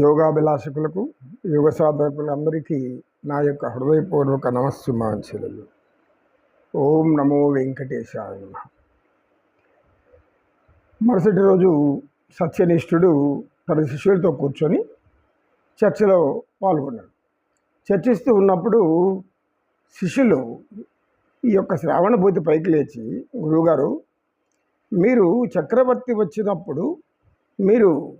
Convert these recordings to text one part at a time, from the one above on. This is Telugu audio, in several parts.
యోగాభిలాషకులకు యోగ సాధకులందరికీ నా యొక్క హృదయపూర్వక నమస్సుమాంచలు ఓం నమో వెంకటేశాయ మరుసటి రోజు సత్యనిష్ఠుడు తన శిష్యులతో కూర్చొని చర్చలో పాల్గొన్నాడు. చర్చిస్తూ ఉన్నప్పుడు శిష్యులు ఈ యొక్క శ్రావణ భూతి పైకి లేచి గురువుగారు మీరు చక్రవర్తి వచ్చినప్పుడు మీరు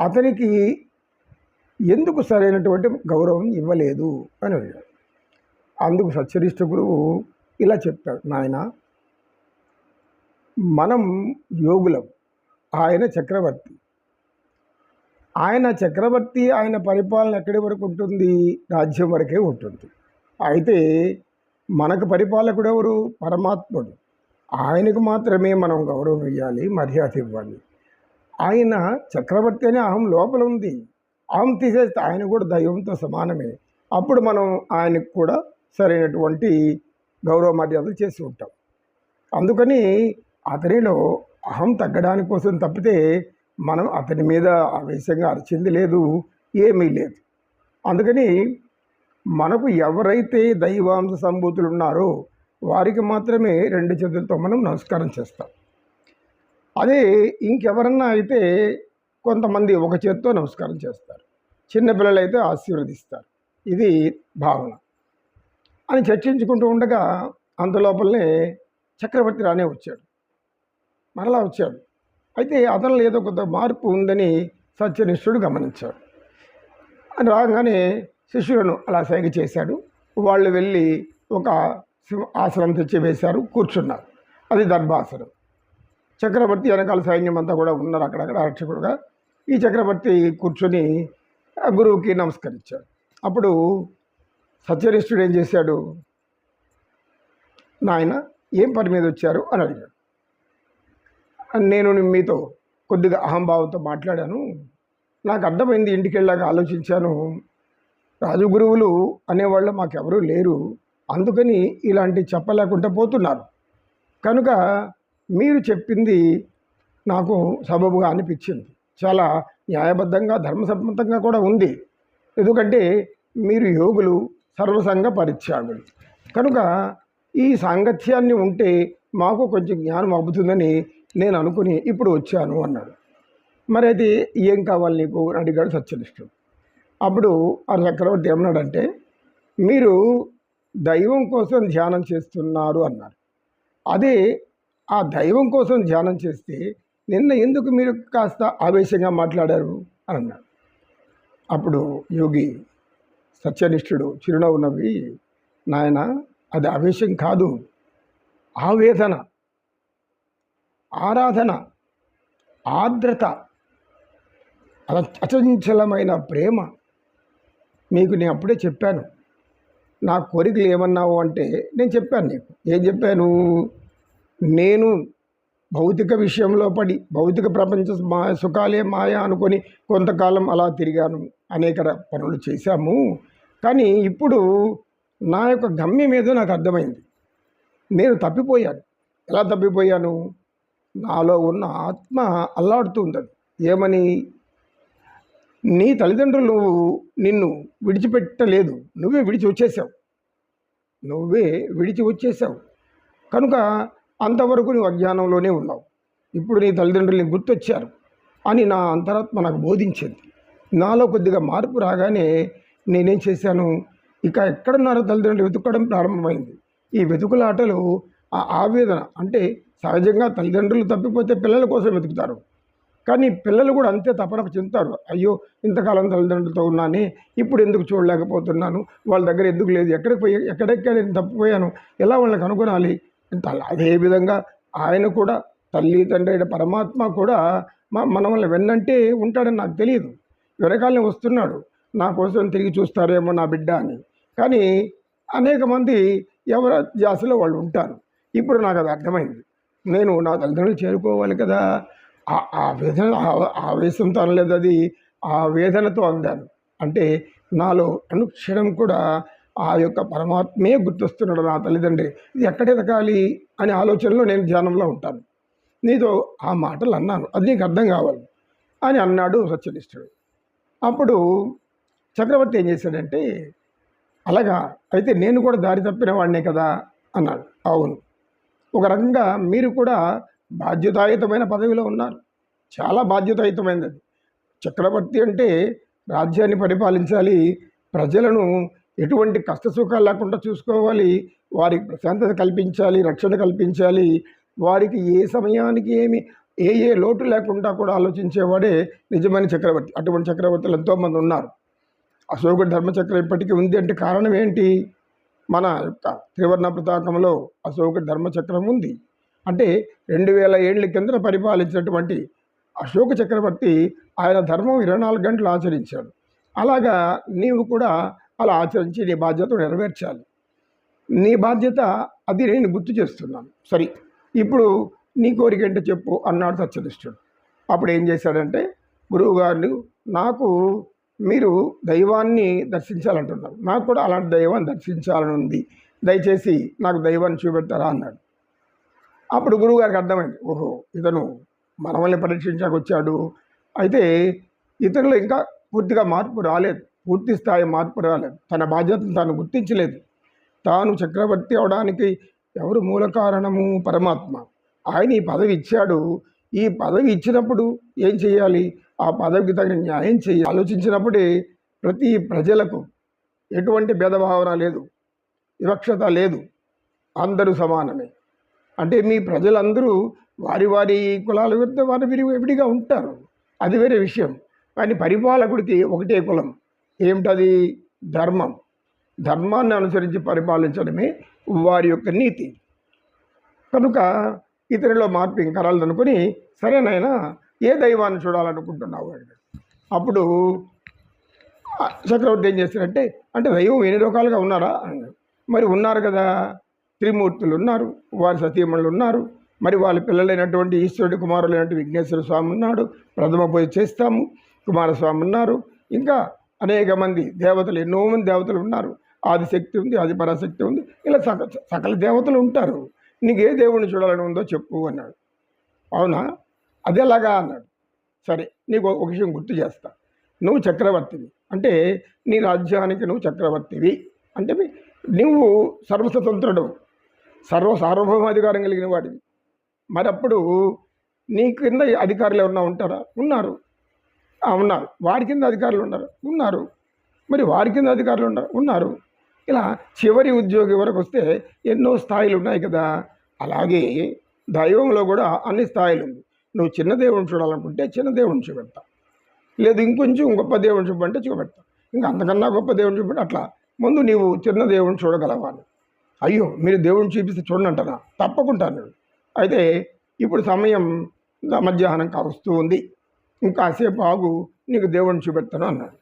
అతనికి ఎందుకు సరైనటువంటి గౌరవం ఇవ్వలేదు అని అడిగాడు. అందుకు సత్యరిష్ట గురువు ఇలా చెప్పాడు నాయన మనం యోగులం ఆయన చక్రవర్తి. ఆయన చక్రవర్తి ఆయన పరిపాలన ఎక్కడి వరకు ఉంటుంది? రాజ్యం వరకే ఉంటుంది. అయితే మనకు పరిపాలకుడు ఎవరు? పరమాత్ముడు. ఆయనకు మాత్రమే మనం గౌరవం ఇవ్వాలి మర్యాద ఇవ్వాలి. ఆయన చక్రవర్తి అని అహం లోపల ఉంది. అహం తీసేస్తే ఆయన కూడా దైవంతో సమానమే. అప్పుడు మనం ఆయనకు కూడా సరైనటువంటి గౌరవ మర్యాదలు చేసి ఉంటాం. అందుకని అతనిలో అహం తగ్గడానికి కోసం తప్పితే మనం అతని మీద ఆవేశంగా అరిచింది లేదు ఏమీ లేదు. అందుకని మనకు ఎవరైతే దైవాంశ సంభూతులు ఉన్నారో వారికి మాత్రమే రెండు చేతులతో మనం నమస్కారం చేస్తాం. అదే ఇంకెవరన్నా అయితే కొంతమంది ఒక చేత్తో నమస్కారం చేస్తారు. చిన్నపిల్లలు అయితే ఆశీర్వదిస్తారు. ఇది భావన. అని చర్చించుకుంటూ ఉండగా అంతలోపలనే చక్రవర్తి రానే వచ్చాడు. మరలా వచ్చాడు. అయితే అతనిలో ఏదో కొంత మార్పు ఉందని సత్యనిష్ఠుడు గమనించాడు. అని రాగానే శిష్యులను అలా సైగ చేశాడు. వాళ్ళు వెళ్ళి ఒక ఆసనం తెచ్చి వేశారు. కూర్చున్నారు. అది దర్భాసనం. చక్రవర్తి వెనకాల సైన్యం అంతా కూడా ఉన్నారు అక్కడక్కడ అర్చకుడుగా ఈ చక్రవర్తి కూర్చొని గురువుకి నమస్కరించాడు. అప్పుడు సత్యనిష్ఠుడు ఏం చేశాడు? నాయన ఏం పని మీద వచ్చారు? అని అడిగాడు. నేను మీతో కొద్దిగా అహంభావంతో మాట్లాడాను. నాకు అర్థమైంది ఇంటికి వెళ్ళాక ఆలోచించాను రాజుగురువులు అనేవాళ్ళు మాకెవరూ లేరు. అందుకని ఇలాంటి చెప్పలేకుండా పోతున్నారు. కనుక మీరు చెప్పింది నాకు సబబుగా అనిపించింది. చాలా న్యాయబద్ధంగా ధర్మసమ్మతంగా కూడా ఉంది. ఎందుకంటే మీరు యోగులు సర్వసంగ పరిత్యాగులు. కనుక ఈ సాంగత్యాన్ని ఉంటే మాకు కొంచెం జ్ఞానం అవుతుందని నేను అనుకుని ఇప్పుడు వచ్చాను అన్నాడు. మరి అయితే ఏం కావాలి నీకు? అని అడిగాడు సత్యనిష్ఠుడు. అప్పుడు ఆ చక్రవర్తి ఏమన్నాడంటే మీరు దైవం కోసం ధ్యానం చేస్తున్నారు అన్నారు. అదే ఆ దైవం కోసం ధ్యానం చేస్తే నిన్న ఎందుకు మీరు కాస్త ఆవేశంగా మాట్లాడారు అని అన్నాడు. అప్పుడు యోగి సత్యనిష్ఠుడు చిరునవ్వు నవ్వి నాయన అది ఆవేశం కాదు. ఆవేదన ఆరాధన ఆర్ద్రత అచంచలమైన ప్రేమ మీకు నేను అప్పుడే చెప్పాను. నా కోరికలు ఏమన్నావు అంటే నేను చెప్పాను నీకు. ఏం చెప్పాను? నేను భౌతిక విషయంలో పడి భౌతిక ప్రపంచ మా సుఖాలే మాయ అనుకొని కొంతకాలం అలా తిరిగాను అనేక పనులు చేశాము. కానీ ఇప్పుడు నా యొక్క గమ్యం ఏదో నాకు అర్థమైంది. నేను తప్పిపోయాను. ఎలా తప్పిపోయాను? నాలో ఉన్న ఆత్మ అల్లాడుతుంది ఏమని? నీ తల్లిదండ్రులు నిన్ను విడిచిపెట్టలేదు. నువ్వే విడిచి వచ్చేసావు. నువ్వే విడిచి వచ్చేసావు. కనుక అంతవరకు నువ్వు అజ్ఞానంలోనే ఉన్నావు. ఇప్పుడు నీ తల్లిదండ్రులు నీకు గుర్తొచ్చారు అని నా అంతరాత్మ నాకు బోధించింది. నాలో కొద్దిగా మార్పు రాగానే నేనేం చేశాను? ఇక ఎక్కడున్నారో తల్లిదండ్రులు వెతుక్కడం ప్రారంభమైంది. ఈ వెతుకులాటలు ఆ ఆవేదన అంటే సహజంగా తల్లిదండ్రులు తప్పిపోతే పిల్లల కోసం వెతుకుతారు. కానీ పిల్లలు కూడా అంతే తపన చెందుతారు. అయ్యో ఇంతకాలం తల్లిదండ్రులతో ఉన్నానే ఇప్పుడు ఎందుకు చూడలేకపోతున్నాను? వాళ్ళ దగ్గర ఎందుకు లేదు? ఎక్కడికి పోయి ఎక్కడెక్కడ నేను తప్పిపోయాను. ఎలా వాళ్ళని కనుగొనాలి? ఇంత అదే విధంగా ఆయన కూడా తల్లి తండ్రి అయిన పరమాత్మ కూడా మా మనల్ని వెన్నంటే ఉంటాడని నాకు తెలియదు వెనకాలనే వస్తున్నాడు. నా కోసం తిరిగి చూస్తారేమో నా బిడ్డ అని. కానీ అనేక మంది ఎవరి జాసలో వాళ్ళు ఉంటారు. ఇప్పుడు నాకు అది అర్థమైంది. నేను నా తల్లిదండ్రులు చేరుకోవాలి కదా. ఆ- వేదన ఆవేశంతో అనలేదు అది ఆ వేదనతో అందాను. అంటే నాలో అనుక్షణం కూడా ఆ యొక్క పరమాత్మే గుర్తొస్తున్నాడు నా తల్లిదండ్రి. ఇది ఎక్కడ ఎదగాలి అనే ఆలోచనలో నేను ధ్యానంలో ఉంటాను. నీతో ఆ మాటలు అన్నాను. అది నీకు అర్థం కావాలి అని అన్నాడు సత్యనిష్ఠుడు. అప్పుడు చక్రవర్తి ఏం చేశాడంటే అలాగా అయితే నేను కూడా దారి తప్పిన వాడినే కదా అన్నాడు. అవును. ఒక రకంగా మీరు కూడా బాధ్యతాయుతమైన పదవిలో ఉన్నారు. చాలా బాధ్యతాయుతమైనది. చక్రవర్తి అంటే రాజ్యాన్ని పరిపాలించాలి ప్రజలను ఎటువంటి కష్ట సుఖాలు లేకుండా చూసుకోవాలి. వారికి ప్రశాంతత కల్పించాలి రక్షణ కల్పించాలి. వారికి ఏ సమయానికి ఏమి ఏ ఏ లోటు లేకుండా కూడా ఆలోచించేవాడే నిజమైన చక్రవర్తి. అటువంటి చక్రవర్తులు ఎంతోమంది ఉన్నారు. అశోకుడు ధర్మచక్రం ఇప్పటికీ ఉంది అంటే కారణం ఏంటి? మన యొక్క త్రివర్ణ పతాకంలో అశోకుడు ధర్మచక్రం ఉంది. అంటే రెండు వేల ఏళ్ళ కింద పరిపాలించినటువంటి అశోక చక్రవర్తి ఆయన ధర్మం ఇరవై నాలుగు గంటలు ఆచరించాడు. అలాగా నీవు కూడా అలా ఆచరించి నీ బాధ్యత నెరవేర్చాలి. నీ బాధ్యత అది నేను గుర్తు చేస్తున్నాను. సరే ఇప్పుడు నీ కోరిక ఏంటో చెప్పు అన్నాడు సత్యనిష్ఠుడు అప్పుడు ఏం చేశాడంటే గురువుగారు నాకు మీరు దైవాన్ని దర్శించాలంటున్నారు. నాకు కూడా అలాంటి దైవాన్ని దర్శించాలని ఉంది. దయచేసి నాకు దైవాన్ని చూపెడతారా అన్నాడు. అప్పుడు గురువుగారికి అర్థమైంది ఓహో ఇతను మనల్ని పరీక్షించాక వచ్చాడు. అయితే ఇతరులు ఇంకా పూర్తిగా మార్పు రాలేదు. పూర్తి స్థాయి మార్పు రాలేదు. తన బాధ్యతను తాను గుర్తించలేదు. తాను చక్రవర్తి అవడానికి ఎవరు మూల కారణము? పరమాత్మ. ఆయన ఈ పదవి ఇచ్చాడు. ఈ పదవి ఇచ్చినప్పుడు ఏం చేయాలి? ఆ పదవికి తగిన న్యాయం చేయాలి. ఆలోచించినప్పుడే ప్రతి ప్రజలకు ఎటువంటి భేదభావన లేదు. వివక్షత లేదు. అందరూ సమానమే. అంటే మీ ప్రజలందరూ వారి వారి కులాల విరుద్ధ వారి విడిగా ఉంటారు. అది వేరే విషయం. కానీ పరిపాలకుడికి ఒకటే కులం. ఏమిటది? ధర్మం. ధర్మాన్ని అనుసరించి పరిపాలించడమే వారి యొక్క నీతి. కనుక ఇతనిలో మార్పు ఇంకా రాలేదనుకుని సరేనైనా ఏ దైవాన్ని చూడాలనుకుంటున్నావు అప్పుడు చక్రవర్తి ఏం చేస్తారంటే అంటే దైవం ఎన్ని రకాలుగా ఉన్నారా? మరి ఉన్నారు కదా. త్రిమూర్తులు ఉన్నారు వారి సతీమణులు ఉన్నారు మరి వాళ్ళ పిల్లలైనటువంటి ఈశ్వరుడి కుమారులైనటువంటి విఘ్నేశ్వర స్వామి ఉన్నాడు ప్రథమ పూజ చేస్తాము కుమారస్వామి ఉన్నారు ఇంకా అనేక మంది దేవతలు ఎన్నో మంది దేవతలు ఉన్నారు. ఆదిశక్తి ఉంది ఆది పరాశక్తి ఉంది. ఇలా సక సకల దేవతలు ఉంటారు. నీకు ఏ దేవుడిని చూడాలని ఉందో చెప్పు అన్నాడు. అవునా? అదేలాగా అన్నాడు. సరే నీకు ఒక విషయం గుర్తు చేస్తా. నువ్వు చక్రవర్తివి. అంటే నీ రాజ్యానికి నువ్వు చక్రవర్తివి. అంటే నువ్వు సర్వస్వతంత్రుడు సర్వ సార్వభౌమాధికారం కలిగిన వాడివి. మరి అప్పుడు నీ కింద అధికారులు ఎవరన్నా ఉంటారా? ఉన్నారు. ఉన్నారు. వారి కింద అధికారులు ఉన్నారు. ఉన్నారు. మరి వారి కింద అధికారులు ఉన్నారు. ఉన్నారు. ఇలా చివరి ఉద్యోగి వరకు వస్తే ఎన్నో స్థాయిలు ఉన్నాయి కదా. అలాగే దైవంలో కూడా అన్ని స్థాయిలు ఉంది. నువ్వు చిన్న దేవుడిని చూడాలనుకుంటే చిన్న దేవుడిని చూపెడతా. లేదు ఇంకొంచెం గొప్ప దేవుడిని చూపంటే చూపెడతా. ఇంకా అంతకన్నా గొప్ప దేవుడిని చూపెట్టి అట్లా. ముందు నీవు చిన్న దేవుడిని చూడగలవాలి అయ్యో మీరు దేవుడిని చూపిస్తే చూడనంటారా తప్పకుంటాను తప్పకుండా అయితే ఇప్పుడు సమయం మధ్యాహ్నం కావస్తూ ఉంది. ఇంకాసేపు ఆగు నీకు దేవుడిని చూపెడతాను అన్నాడు.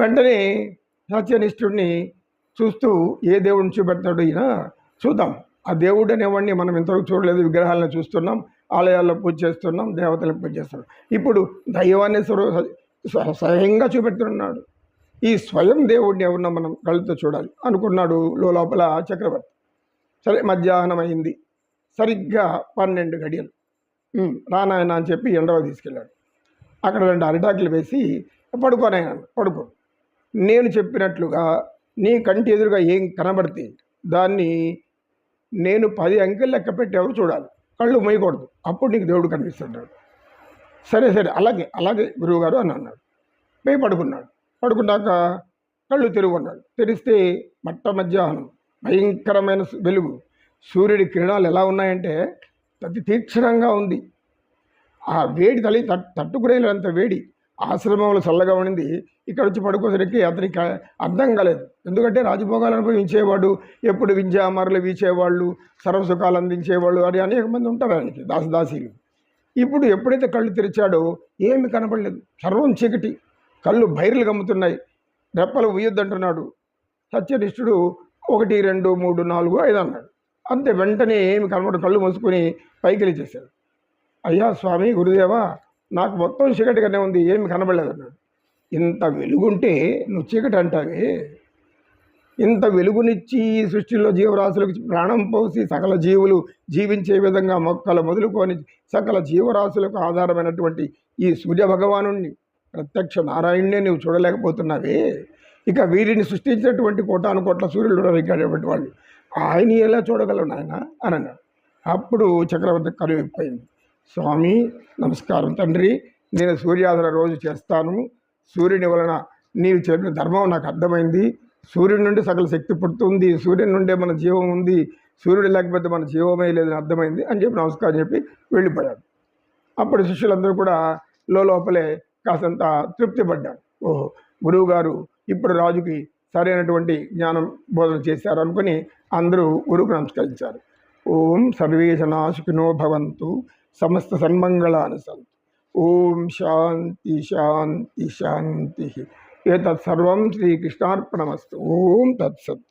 వెంటనే సత్యనిష్ఠుడిని చూస్తూ ఏ దేవుడిని చూపెడతాడు ఈయన చూద్దాం. ఆ దేవుడు అనేవాడిని మనం ఇంతవరకు చూడలేదు విగ్రహాలను చూస్తున్నాం ఆలయాల్లో పూజ చేస్తున్నాం దేవతలకు పూజ చేస్తున్నాం. ఇప్పుడు దైవాన్ని స్వయంగా చూపెడుతున్నాడు. ఈ స్వయం దేవుడిని ఎవరినో మనం కళ్ళతో చూడాలి అనుకున్నాడు లోపల చక్రవర్తి. సరే మధ్యాహ్నం అయింది సరిగ్గా పన్నెండు గడియలు. రా నాయన అని చెప్పి ఎండలో తీసుకెళ్ళాడు. అక్కడ రెండు అరిటాకులు వేసి పడుకోనాయన పడుకో. నేను చెప్పినట్లుగా నీ కంటి ఎదురుగా ఏం కనబడితే దాన్ని నేను పది అంకెలు లెక్క పెట్టేవారు చూడాలి? కళ్ళు మొయ్యకూడదు అప్పుడు నీకు దేవుడు కనిపిస్తున్నాడు సరే సరే. అలాగే అలాగే గురువుగారు అని అన్నాడు. పోయి పడుకున్నాడు. పడుకున్నాక కళ్ళు తెరువున్నాడు తెరిస్తే మట్ట మధ్యాహ్నం. భయంకరమైన వెలుగు. సూర్యుడి కిరణాలు ఎలా ఉన్నాయంటే అతి తీక్షణంగా ఉంది. ఆ వేడి తల్లి తట్ అంత వేడి ఆశ్రమంలో చల్లగా ఉండింది. ఇక్కడ వచ్చి పడుకోసరికి అతనికి అర్థం కాలేదు. ఎందుకంటే రాజభోగాలు అనుభవించేవాడు ఎప్పుడు వింజామరలు వీచేవాళ్ళు సర్వసుఖాలు అందించేవాళ్ళు అని అనేక మంది ఉంటారు ఆయనకి దాసదాసీలు ఇప్పుడు ఎప్పుడైతే కళ్ళు తెరిచాడో ఏమి కనపడలేదు. సర్వం చీకటి కళ్ళు బైర్లు గమ్ముతున్నాయి. రెప్పలు ఉయ్యొద్దంటున్నాడు. సత్యనిష్ఠుడు ఒకటి రెండు మూడు నాలుగు ఐదు అన్నాడు. అంతే వెంటనే ఏమి కనబడు కళ్ళు మూసుకొని పైకి చేశాడు. అయ్యా స్వామి గురుదేవా నాకు మొత్తం చీకటిగానే ఉంది ఏమి కనబడలేదు అన్నాడు ఇంత వెలుగుంటే నువ్వు చీకటి అంటావే. ఇంత వెలుగునిచ్చి ఈ సృష్టిలో జీవరాశులకు ప్రాణం పోసి సకల జీవులు జీవించే విధంగా మొక్కలు మొదలుకొని సకల జీవరాశులకు ఆధారమైనటువంటి ఈ సూర్య భగవానుణ్ణి ప్రత్యక్ష నారాయణ్ణే నువ్వు చూడలేకపోతున్నావే. ఇక వీరిని సృష్టించినటువంటి కోటాను కోట్ల సూర్యుడు ఉన్నారు వాళ్ళు. ఆయన ఎలా చూడగలవు నాయన? అని అన్నాడు. అప్పుడు చక్రవర్తి కరువైపోయింది. స్వామి నమస్కారం తండ్రి. నేను సూర్యాధన రోజు చేస్తాను. సూర్యుని వలన నీవు చెప్పిన ధర్మం నాకు అర్థమైంది. సూర్యుడి నుండి సకల శక్తి పుడుతుంది. సూర్యుని నుండే మన జీవం ఉంది. సూర్యుడు లేకపోతే మన జీవమే లేదని అర్థమైంది అని చెప్పి నమస్కారం చెప్పి వెళ్ళిపోయాడు. అప్పుడు శిష్యులందరూ కూడా లోపలే కాసంత తృప్తి పడ్డాడు ఓహో గురువుగారు ఇప్పుడు రాజుకి సరైనటువంటి జ్ఞానం బోధన చేశారు అనుకుని అందరూ గురువుకు నమస్కరించారు. ఓం సర్వే జనాశుకినో భవంతు సమస్త సన్మంగళాన్ని సంతు ఓం శాంతి శాంతి శాంతి. ఏతత్ సర్వం శ్రీకృష్ణార్పణమస్తు. ఓం తత్సత్.